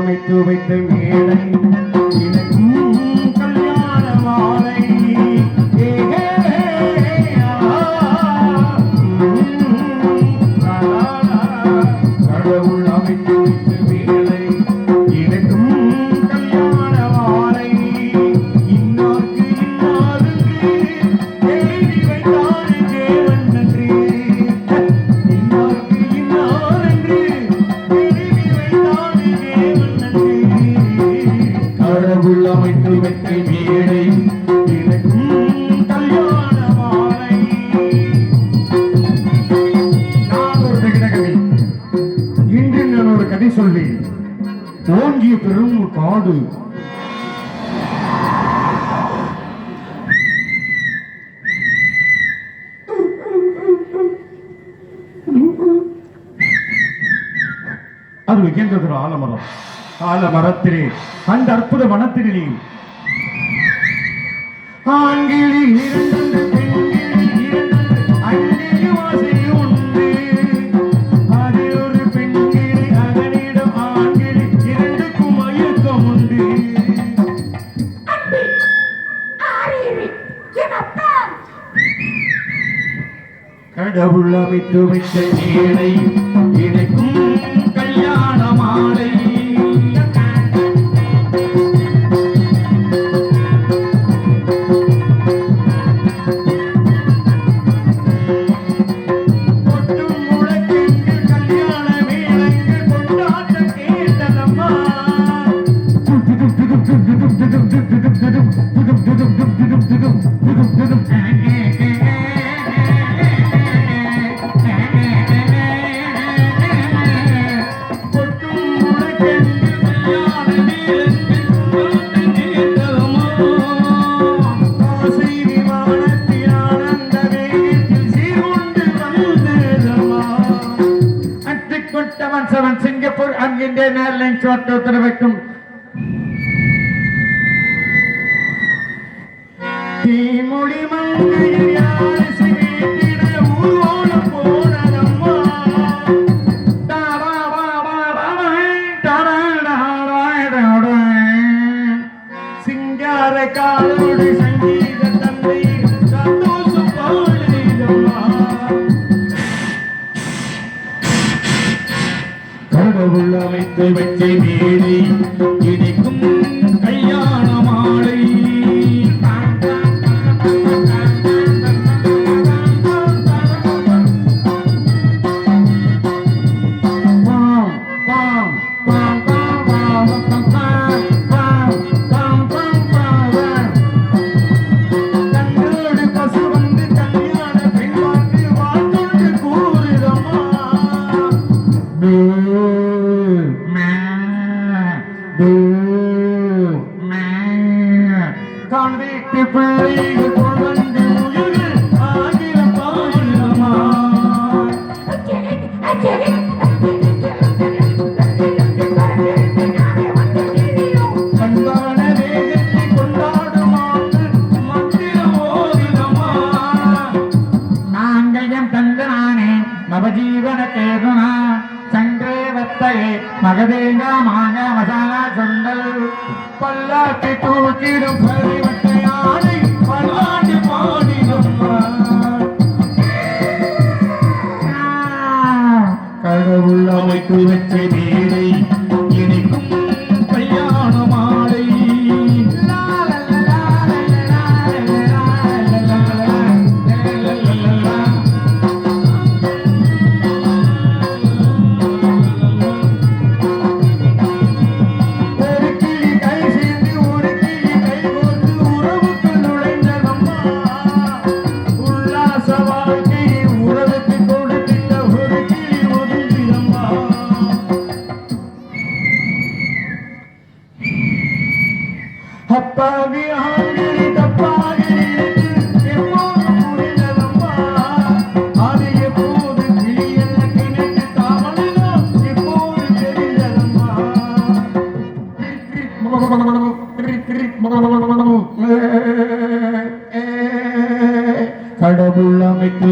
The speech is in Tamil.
அமைத்து வைத்த மேடை. எனக்கும் கல்யாண மாலை. கடவுள் கடவுள் அமைத்து வைத்த மேடை எனக்கும் கல்யாண மாலை நான் ஒரு இன்று நான் ஒரு கதை சொல்லி ஓங்கிய பெரும் காடு. அது வைக்கின்றது ஆலமரம். ஆல மரத்திலே அந்த அற்புத வனத்திலே ஆண்கிளி இரண்டு அங்கே வாசி உண்டு. கடவுள் அமைத்து விட்ட ஏழை சிங்கப்பூர் அங்கின்ற நேர்லைன் சோட்டத்தில் வைக்கும் தீமொழி மங்கையில் யார் சிரித்திட ஊர்வோல போனதம்மா. சிங்கார காலோடு சங்கீத தம்பி சந்தோஷம் போலிதம்மா கடவுள் அமைத்து வச்சை மேடை கிடைக்க தான் வீட்டு பிள்ளைகள் குழந்தை உயிரில் ஆகிற பாடமா பண்பான வேதத்தை கொண்டாடுமாறு மகதேங்க மாங்க மசாலா சுண்டல் பல்லாக்கி தூக்கிடும் பரிவட்டை ஆடை பல்லாண்டு பாடினம்மா கடவுள் அமைத்து வச்ச மேடை கடவுள் அமைத்து